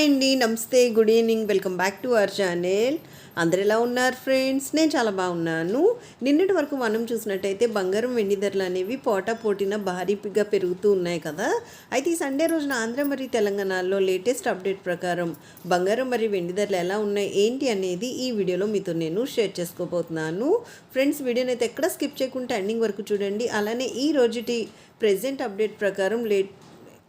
Hi అండి. నమస్తే good evening. Welcome back to our channel. అందరు ఎలా ఉన్నారు ఫ్రెండ్స్? నేను చాలా బాగున్నాను. నిన్నటి వరకు మనం చూసినట్టయితే బంగారం వెండి ధరలు అనేవి పోటా పోటీన భారీగా పెరుగుతూ ఉన్నాయి కదా. అయితే ఈ సండే రోజున ఆంధ్ర మరియు తెలంగాణలో లేటెస్ట్ అప్డేట్ ప్రకారం బంగారం మరియు వెండి ధరలు ఎలా ఉన్నాయి ఏంటి అనేది ఈ వీడియోలో మీతో నేను షేర్ చేసుకోబోతున్నాను. ఫ్రెండ్స్ వీడియోని అయితే ఎక్కడ స్కిప్ చేయకుండా ఎండింగ్ వరకు చూడండి. అలానే ఈ రోజుటి ప్రెజెంట్ అప్డేట్ ప్రకారం లేట్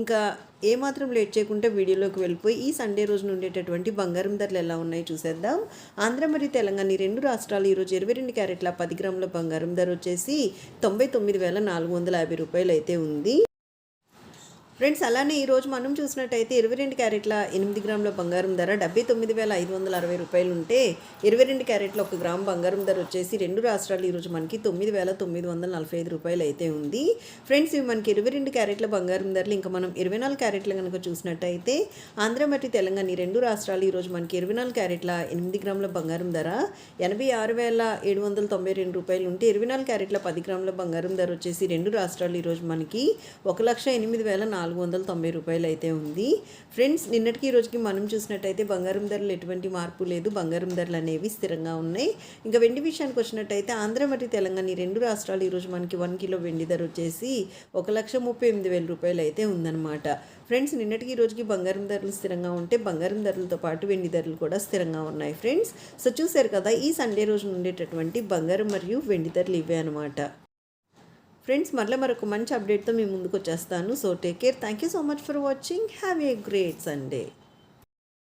ఇంకా ఏమాత్రం లేట్ చేయకుండా వీడియోలోకి వెళ్ళిపోయి ఈ సండే రోజున ఉండేటటువంటి బంగారం ధరలు ఎలా ఉన్నాయో చూసేద్దాం. ఆంధ్ర మరియు తెలంగాణ ఈ రెండు రాష్ట్రాలు ఈరోజు ఇరవై రెండు క్యారెట్ల పది గ్రాముల బంగారం ధర వచ్చేసి తొంభై తొమ్మిది వేల నాలుగు వందల యాభై రూపాయలు అయితే ఉంది. ఫ్రెండ్స్ అలానే ఈరోజు మనం చూసినట్టయితే ఇరవై రెండు క్యారెట్ల ఎనిమిది గ్రాముల బంగారం ధర డెబ్బై తొమ్మిది వేల ఐదు వందల అరవై రూపాయలు ఉంటే ఇరవై రెండు క్యారెట్ల ఒక గ్రామ్ బంగారం ధర వచ్చేసి రెండు రాష్ట్రాలు ఈరోజు మనకి తొమ్మిది వేల తొమ్మిది వందల నలభై ఐదు రూపాయలు అయితే ఉంది. ఫ్రెండ్స్ ఇవి మనకి ఇరవై రెండు క్యారెట్ల బంగారం ధరలు. ఇంకా మనం ఇరవై నాలుగు క్యారెట్లు కనుక చూసినట్టయితే ఆంధ్ర మరియు తెలంగాణ ఈ రెండు రాష్ట్రాలు ఈరోజు మనకి ఇరవై నాలుగు క్యారెట్ల ఎనిమిది గ్రాముల బంగారం ధర ఎనభై ఆరు వేల ఏడు వందల తొంభై రెండు రూపాయలు ఉంటే ఇరవై నాలుగు క్యారెట్ల పది గ్రాముల బంగారం ధర వచ్చేసి రెండు రాష్ట్రాలు ఈరోజు మనకి ఒక లక్ష ఎనిమిది వేల నాలుగు నాలుగు వందల తొంభై రూపాయలు అయితే ఉంది. ఫ్రెండ్స్ నిన్నటికి రోజుకి మనం చూసినట్టయితే బంగారం ధరలు ఎటువంటి మార్పు లేదు. బంగారం ధరలు అనేవి స్థిరంగా ఉన్నాయి. ఇంకా వెండి విషయానికి వచ్చినట్టయితే ఆంధ్ర మరియు తెలంగాణ ఈ రెండు రాష్ట్రాలు ఈరోజు మనకి వన్ కిలో వెండి ధర వచ్చేసి ఒక లక్ష ముప్పై ఎనిమిది వేల రూపాయలు అయితే ఉందన్నమాట. ఫ్రెండ్స్ నిన్నటికి రోజుకి బంగారం ధరలు స్థిరంగా ఉంటే బంగారం ధరలతో పాటు వెండి ధరలు కూడా స్థిరంగా ఉన్నాయి ఫ్రెండ్స్. సో చూశారు కదా ఈ సండే రోజు ఉండేటటువంటి బంగారం మరియు వెండి ధరలు ఇవే అనమాట ఫ్రెండ్స్ మరలా మరొక మంచి అప్డేట్తో మేము ముందుకు వచ్చేస్తాను. So take care thank you so much for watching have a great Sunday